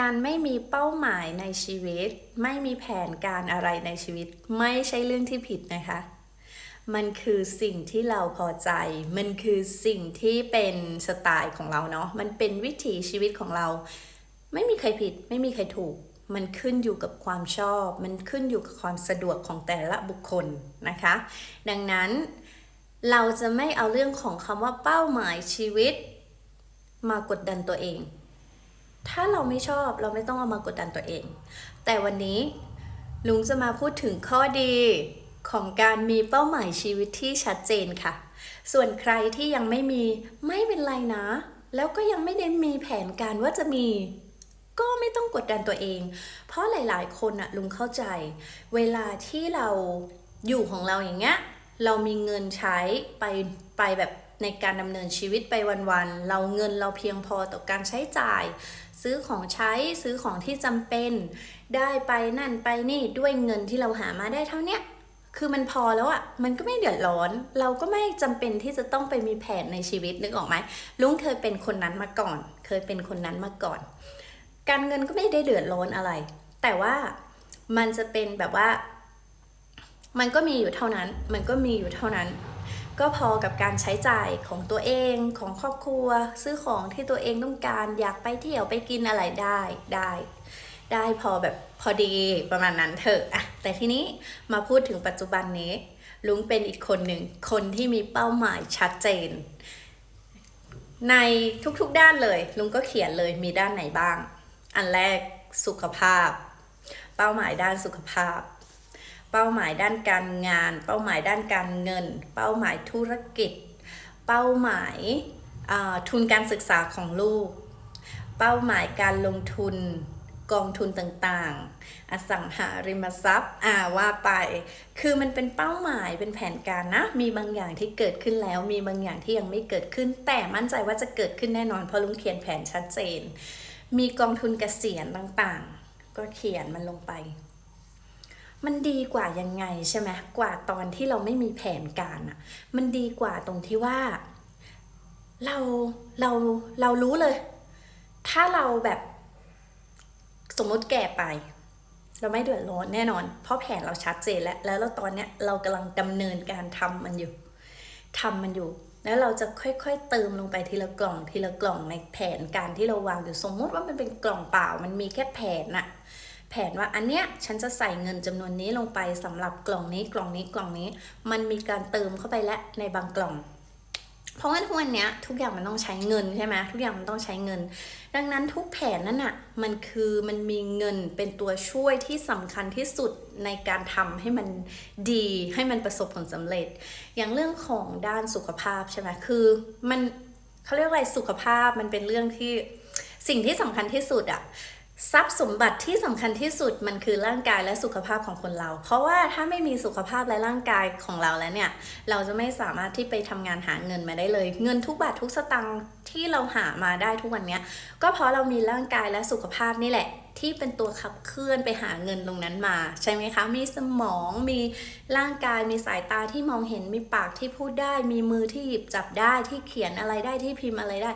การไม่มีเป้าหมายในชีวิต ไม่มีแผนการอะไรในชีวิต ไม่ใช่เรื่องที่ผิดนะคะ มันคือสิ่งที่เราพอใจ มันคือสิ่งที่เป็นสไตล์ของเราเนาะมันเป็นวิถีชีวิตของเรา ไม่มีใครผิด ไม่มีใครถูก มันขึ้นอยู่กับความชอบ มันขึ้นอยู่กับความสะดวกของแต่ละบุคคลนะคะ ดังนั้นเราจะไม่เอาเรื่องของคำว่าเป้าหมายชีวิต มากดดันตัวเอง ถ้าเราไม่ชอบเราไม่ต้องเอามากดดันตัวเอง แต่วันนี้ลุงจะมาพูดถึงข้อดีของการมีเป้าหมายชีวิตที่ชัดเจนค่ะ ส่วนใครที่ยังไม่มีไม่เป็นไรนะ แล้วก็ยังไม่ได้มีแผนการว่าจะมี ก็ไม่ต้องกดดันตัวเอง เพราะหลาย ๆ คนอะลุงเข้าใจ เวลาที่เราอยู่ของเราอย่างเงี้ย เรามีเงินใช้ไปไปแบบ ในการดำเนินชีวิตไปวันๆ เราเงินเราเพียงพอต่อการใช้จ่าย ซื้อของใช้ซื้อของที่จำเป็น ได้ไปนั่นไปนี่ด้วยเงินที่เราหามาได้เท่าเนี้ยคือมันพอแล้วอะ่ะ มันก็ไม่เดือดร้อน เราก็ไม่จำเป็นที่จะต้องไปมีแผนในชีวิตนึกออกไหม ลุงเคยเป็นคนนั้นมาก่อน เคยเป็นคนนั้นมาก่อน การเงินก็ไม่ได้เดือดร้อนอะไร แต่ว่ามันจะเป็นแบบว่า มันก็มีอยู่เท่านั้น มันก็มีอยู่เท่านั้น ก็พอกับการใช้จ่ายของตัวเองของครอบครัว ซื้อของที่ตัวเองต้องการอยากไปเที่ยวไปกินอะไรได้ได้ ได้พอแบบพอดีประมาณนั้นเถอะอะแต่ทีนี้มาพูดถึงปัจจุบันนี้ ลุงเป็นอีกคนหนึ่งคนที่มีเป้าหมายชัดเจน ในทุกๆด้านเลย ลุงก็เขียนเลยมีด้านไหนบ้าง อันแรกสุขภาพ เป้าหมายด้านสุขภาพ เป้าหมายด้านการงาน เป้าหมายด้านการเงิน เป้าหมายธุรกิจ เป้าหมายทุนการศึกษาของลูก เป้าหมายการลงทุนกองทุนต่างๆ อสังหาริมทรัพย์อ่าว่าไป คือมันเป็นเป้าหมายเป็นแผนการนะ มีบางอย่างที่เกิดขึ้นแล้ว มีบางอย่างที่ยังไม่เกิดขึ้น แต่มั่นใจว่าจะเกิดขึ้นแน่นอน เพราะลุงเขียนแผนชัดเจน มีกองทุนเกษียณต่างๆ ก็เขียนมันลงไป มันดีกว่ายังไงใช่ไหมกว่าตอนที่เราไม่มีแผนการอะมันดีกว่าตรงที่ว่า เราเราเรารู้เลย ถ้าเราแบบสมมติแก่ไป เราไม่เดือดร้อนแน่นอน เพราะแผนเราชัดเจนแล้วแล้วเราตอนเนี้ยเรากำลังดำเนินการทำมันอยู่ทำมันอยู่แล้วเราจะค่อยๆเติมลงไปทีละกล่องทีละกล่องในแผนการที่เราวางอยู่สมมติว่ามันเป็นกล่องเปล่า มันมีแค่แผนอะ แผนว่าอันเนี้ยฉันจะใส่เงินจำนวนนี้ลงไปสำหรับกล่องนี้กล่องนี้กล่องนี้ มันมีการเติมเข้าไปแล้วในบางกล่อง เพราะว่าทุกวันเนี้ยทุกอย่างมันต้องใช้เงินใช่ไหมทุกอย่างมันต้องใช้เงิน ดังนั้นทุกแผนนั่นน่ะมันคือมันมีเงินเป็นตัวช่วยที่สำคัญที่สุดในการทำให้มันดีให้มันประสบผลสำเร็จ อย่างเรื่องของด้านสุขภาพใช่ไหมคือมันเขาเรียกอะไรสุขภาพมันเป็นเรื่องที่สิ่งที่สำคัญที่สุดอะ ทรัพย์สมบัติที่สำคัญที่สุดมันคือร่างกายและสุขภาพของคนเรา เพราะว่าถ้าไม่มีสุขภาพและร่างกายของเราแล้วเนี่ย เราจะไม่สามารถที่ไปทำงานหาเงินมาได้เลย เงินทุกบาททุกสตางค์ที่เราหามาได้ทุกวันเนี้ย ก็เพราะเรามีร่างกายและสุขภาพนี่แหละ ที่เป็นตัวขับเคลื่อนไปหาเงินตรงนั้นมา ใช่ไหมคะ มีสมองมีร่างกายมีสายตาที่มองเห็นมีปากที่พูดได้ มีมือที่หยิบจับได้ที่เขียนอะไรได้ที่พิมพ์อะไรได้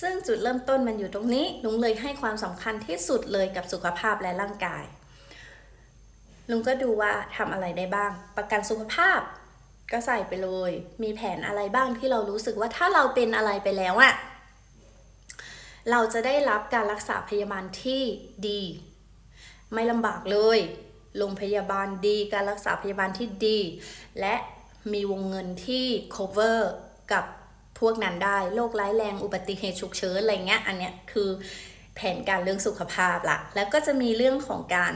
ซึ่งจุดเริ่มต้นมันอยู่ตรงนี้ลุงเลยให้ความสำคัญที่สุดเลยกับสุขภาพและร่างกาย ลุงก็ดูว่าทำอะไรได้บ้าง ประกันสุขภาพ ก็ใส่ไปเลย มีแผนอะไรบ้างที่เรารู้สึกว่าถ้าเราเป็นอะไรไปแล้วอะเราจะได้รับการรักษาพยาบาลที่ดี ไม่ลำบากเลยโรงพยาบาลดี การรักษาพยาบาลที่ดี และมีวงเงินที่ cover กับ พวกนั้นได้โรคร้ายแรงอุบัติเหตุฉุกเฉินอะไรเงี้ยอันเนี้ยคือแผนการเรื่องสุขภาพละแล้วก็จะมีเรื่องของการ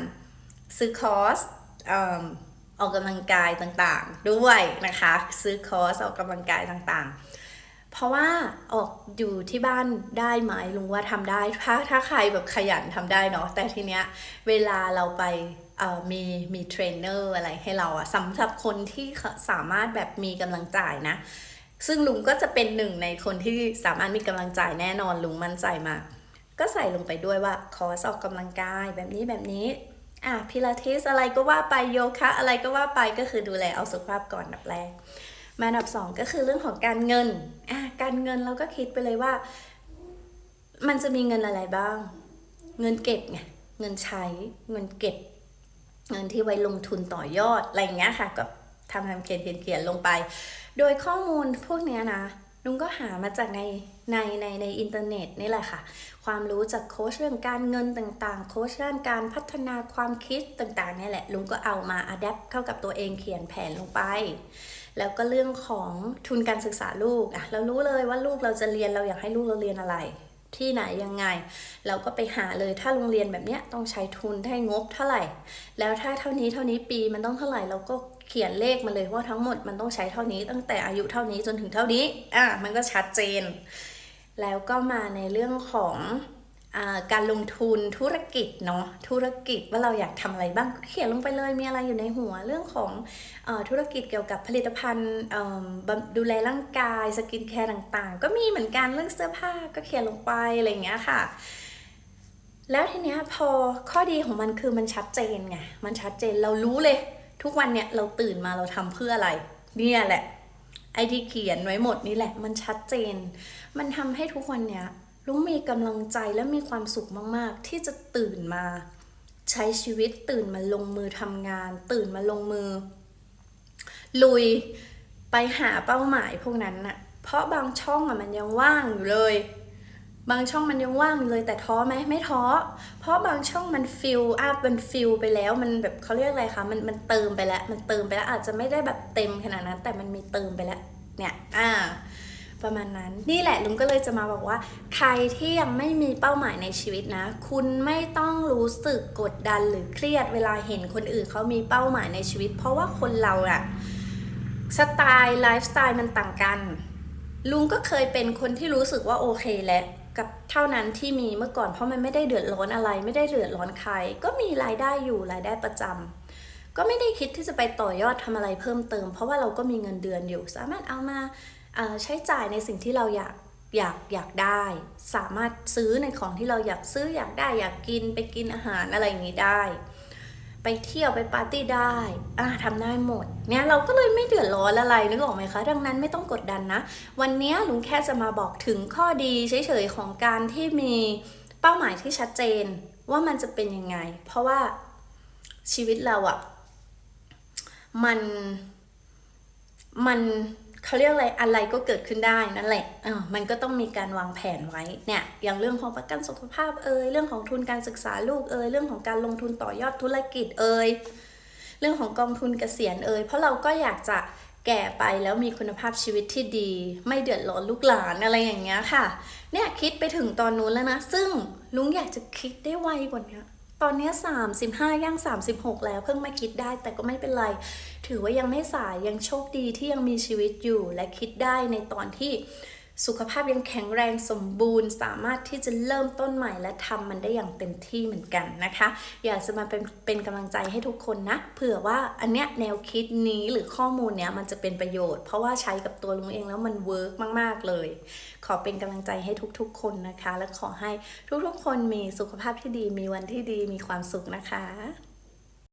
ซื้อคอร์สเอิ่มออกกำลังกายต่างๆ ด้วยนะคะ ซื้อคอร์สออกกำลังกายต่างๆ เพราะว่าออกอยู่ที่บ้านได้ไหมลุงว่าทำได้ถ้าถ้าใครแบบขยันทำได้เนาะแต่ทีเนี้ยเวลาเราไปเอ่อมีมีเทรนเนอร์อะไรให้เราอะสำหรับคนที่สามารถแบบมีกำลังจ่ายนะ ซึ่งลุงก็จะเป็นหนึ่งในคนที่สามารถมีกำลังใจแน่นอนลุงมั่นใจมากก็ใส่ลงไปด้วยว่าคอร์สออกกำลังกายแบบนี้แบบนี้อะพิลาทิสอะไรก็ว่าไปโยคะอะไรก็ว่าไปก็คือดูแลเอาสุขภาพก่อนดับแรกมาดับสองก็คือเรื่องของการเงินอะการเงินเราก็คิดไปเลยว่า มันจะมีเงินอะไรบ้าง เงินเก็บไงเงินใช้เงินเก็บ เงินที่ไว้ลงทุนต่อยอดอะไรอย่างเงี้ยค่ะก็ ทำทำเขียนเขียนเขียนลงไป โดยข้อมูลพวกเนี้ยนะลุงก็หามาจากในในในในอินเทอร์เน็ตนี่แหละค่ะ ความรู้จากโค้ชเรื่องการเงินต่างๆ โค้ชด้านการพัฒนาความคิดต่างๆเนี่ยแหละ ลุงก็เอามาอัดแอปเข้ากับตัวเองเขียนแผนลงไป แล้วก็เรื่องของทุนการศึกษาลูกอะเรารู้เลยว่าลูกเราจะเรียนเราอยากให้ลูกเราเรียนอะไร ที่ไหนยังไง เราก็ไปหาเลยถ้าโรงเรียนแบบเนี้ยต้องใช้ทุนให้งบเท่าไหร่ แล้วถ้าเท่านี้เท่านี้ปีมันต้องเท่าไหร่เราก็ เขียนเลขมาเลยว่าทั้งหมดมันต้องใช้เท่านี้ตั้งแต่อายุเท่านี้จนถึงเท่านี้อะมันก็ชัดเจน แล้วก็มาในเรื่องของอาการลงทุนธุรกิจเนาะธุรกิจว่าเราอยากทำอะไรบ้างเขียนลงไปเลยมีอะไรอยู่ในหัวเรื่องของอธุรกิจเกี่ยวกับผลิตภัณฑ์เอิ่มบำดูแลร่างกายสกินแคร์ต่างๆ ก็มีเหมือนกันเรื่องเสื้อผ้าก็เขียนลงไปอะไรอย่างเงี้ยค่ะแล้วทีเนี้ยพอข้อดีของมันคือมันชัดเจนไง มันชัดเจนเรารู้เลย ทุกวันเนี่ยเราตื่นมาเราทำเพื่ออะไร เนี่ยแหละ ไอที่เขียนไว้หมดนี่แหละ มันชัดเจน มันทำให้ทุกวันเนี้ยลุงมีกำลังใจและมีความสุขมาก ๆ ที่จะตื่นมา ใช้ชีวิตตื่นมาลงมือทำงาน ตื่นมาลงมือ ลุยไปหาเป้าหมายพวกนั้นน่ะ เพราะบางช่องอะมันยังว่างอยู่เลย บางช่องมันยังว่างเลยแต่ท้อไหมไม่ท้อ เพราะบางช่องมันฟิลอัพมันฟิลไปแล้วมันแบบเขาเรียกอะไรคะมันมันเติมไปแล้วมันเติมไปแล้วอาจจะไม่ได้แบบเต็มขนาดนั้น แต่มันมีเติมไปแล้วเนี่ยอ่าประมาณนั้น นี่แหละลุงก็เลยจะมาบอกว่า ใครที่ยังไม่มีเป้าหมายในชีวิตนะ คุณไม่ต้องรู้สึกกดดันหรือเครียดเวลาเห็นคนอื่นเขามีเป้าหมายในชีวิต เพราะว่าคนเราอะสไตล์ไลฟ์สไตล์มันต่างกัน ลุงก็เคยเป็นคนที่รู้สึกว่าโอเคแหละกับเท่านั้นที่มีเมื่อก่อนเพราะมันไม่ได้เดือดร้อนอะไร ไม่ได้เดือดร้อนใคร ก็มีรายได้อยู่รายได้ประจำก็ไม่ได้คิดที่จะไปต่อยอดทำอะไรเพิ่มเติม เพราะว่าเราก็มีเงินเดือนอยู่ สามารถเอามาใช้จ่ายในสิ่งที่เราอยากอยากอยากได้ สามารถซื้อในของที่เราอยากซื้ออยากได้อยากกินไปกินอาหารอะไรอย่างนี้ได้ ไปเที่ยวไปปาร์ตี้ได้อะทำได้หมด เนี่ยเราก็เลยไม่เดือดร้อนอะไรนึกออกไหมคะ ดังนั้นไม่ต้องกดดันนะ วันนี้ลุงแค่จะมาบอกถึงข้อดีเฉยๆของการที่มีเป้าหมายที่ชัดเจนว่ามันจะเป็นยังไง เพราะว่าชีวิตเราอะมันมัน เขาเรียกอะไรอะไรก็เกิดขึ้นได้นั่นแหละเออมันก็ต้องมีการวางแผนไว้เนี่ยอย่างเรื่องของประกันสุขภาพเอ่ยเรื่องของทุนการศึกษาลูกเอ่ยเรื่องของการลงทุนต่อยอดธุรกิจเอ่ยเรื่องของกองทุนเกษียณเอ่ยเพราะเราก็อยากจะแก่ไปแล้วมีคุณภาพชีวิตที่ดี ไม่เดือดร้อนลูกหลานอะไรอย่างเงี้ยค่ะ เนี่ยคิดไปถึงตอนนู้นแล้วนะ ซึ่งลุงอยากจะคิดได้ไวกว่านี้ ตอนนี้ 35 ย่าง 36 แล้วเพิ่งมาคิดได้แต่ก็ไม่เป็นไร ถือว่ายังไม่สายยังโชคดีที่ยังมีชีวิตอยู่และคิดได้ในตอนที่ สุขภาพยังแข็งแรงสมบูรณ์ สามารถที่จะเริ่มต้นใหม่และทำมันได้อย่างเต็มที่เหมือนกันนะคะ อยากจะมาเป็นเป็นกำลังใจให้ทุกคนนะ เผื่อว่าอันเนี้ยแนวคิดนี้หรือข้อมูลเนี้ยมันจะเป็นประโยชน์ เพราะว่าใช้กับตัวลุงเองแล้วมันเวิร์กมาก ๆ เลย ขอเป็นกำลังใจให้ทุกๆ คนนะคะ และขอให้ทุกๆ คนมีสุขภาพที่ดี มีวันที่ดี มีความสุขนะคะ